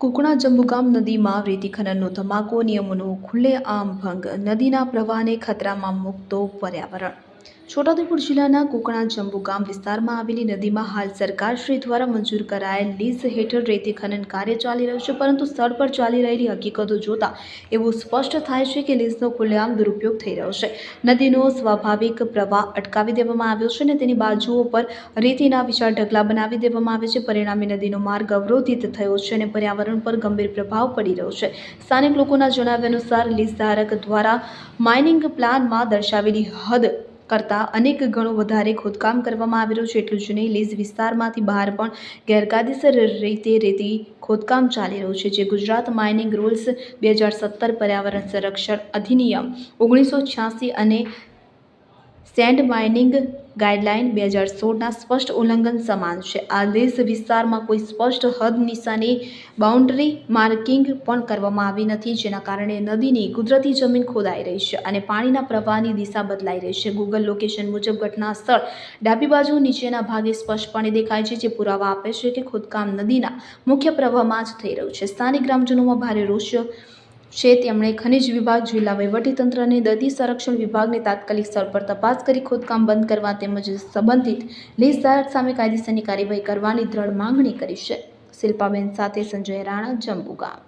કુકણા જંબુગામ નદીમાં રેતી ખનનનો ધમાકો નિયમોનો ખુલ્લેઆમ ભંગ નદીના પ્રવાહને ખતરામાં મૂકતો પર્યાવરણ. છોટાઉદેપુર જિલ્લાના કોકણા જંબુ ગામ વિસ્તારમાં આવેલી નદીમાં હાલ સરકારશ્રી દ્વારા મંજૂર કરાયેલ લીઝ હેઠળ રેતી ખનન કાર્ય ચાલી રહ્યું છે, પરંતુ સ્થળ પર ચાલી રહેલી હકીકતો જોતા એવું સ્પષ્ટ થાય છે કે લીઝનો ખુલ્લેઆમ દુરુપયોગ થઈ રહ્યો છે. નદીનો સ્વાભાવિક પ્રવાહ અટકાવી દેવામાં આવ્યો છે અને તેની બાજુઓ પર રેતીના વિશાળ ઢગલા બનાવી દેવામાં આવે છે. પરિણામે નદીનો માર્ગ અવરોધિત થયો છે અને પર્યાવરણ પર ગંભીર પ્રભાવ પડી રહ્યો છે. સ્થાનિક લોકોના જણાવ્યા અનુસાર લીઝ ધારક દ્વારા માઇનિંગ પ્લાનમાં દર્શાવેલી હદ કરતાં અનેક ગણો વધારે ખોદકામ કરવામાં આવી રહ્યું છે. એટલું જ નહીં, લીઝ વિસ્તારમાંથી બહાર પણ ગેરકાયદેસર રીતે રેતી ખોદકામ ચાલી રહ્યું છે, જે ગુજરાત માઇનિંગ રૂલ્સ બે હજાર સત્તર પર્યાવરણ સંરક્ષણ અધિનિયમ ઓગણીસો છ્યાસી અને સેન્ડ માઇનિંગ ગાઈડલાઇન બે હજાર સોળના સ્પષ્ટ ઉલ્લંઘન સમાન છે. આ દેશ વિસ્તારમાં કોઈ સ્પષ્ટ હદ નિશાની બાઉન્ડરી માર્કિંગ પણ કરવામાં આવી નથી, જેના કારણે નદીની કુદરતી જમીન ખોદાઈ રહી છે અને પાણીના પ્રવાહની દિશા બદલાઈ રહી છે. ગૂગલ લોકેશન મુજબ ઘટના સ્થળ ડાબી બાજુ નીચેના ભાગે સ્પષ્ટપણે દેખાય છે, જે પુરાવા આપે છે કે ખોદકામ નદીના મુખ્ય પ્રવાહમાં જ થઈ રહ્યું છે. સ્થાનિક ગ્રામજનોમાં ભારે રોષ છે. તેમણે ખનિજ વિભાગ જિલ્લા વહીવટીતંત્ર અને દદી સંરક્ષણ વિભાગને તાત્કાલિક સ્થળ પર તપાસ કરી ખોદકામ બંધ કરવા તેમજ સંબંધિત લીઝધારક સામે કાયદેસરની કાર્યવાહી કરવાની દ્રઢ માંગણી કરી છે. શિલ્પાબેન સાથે સંજય રાણા જંબુગામ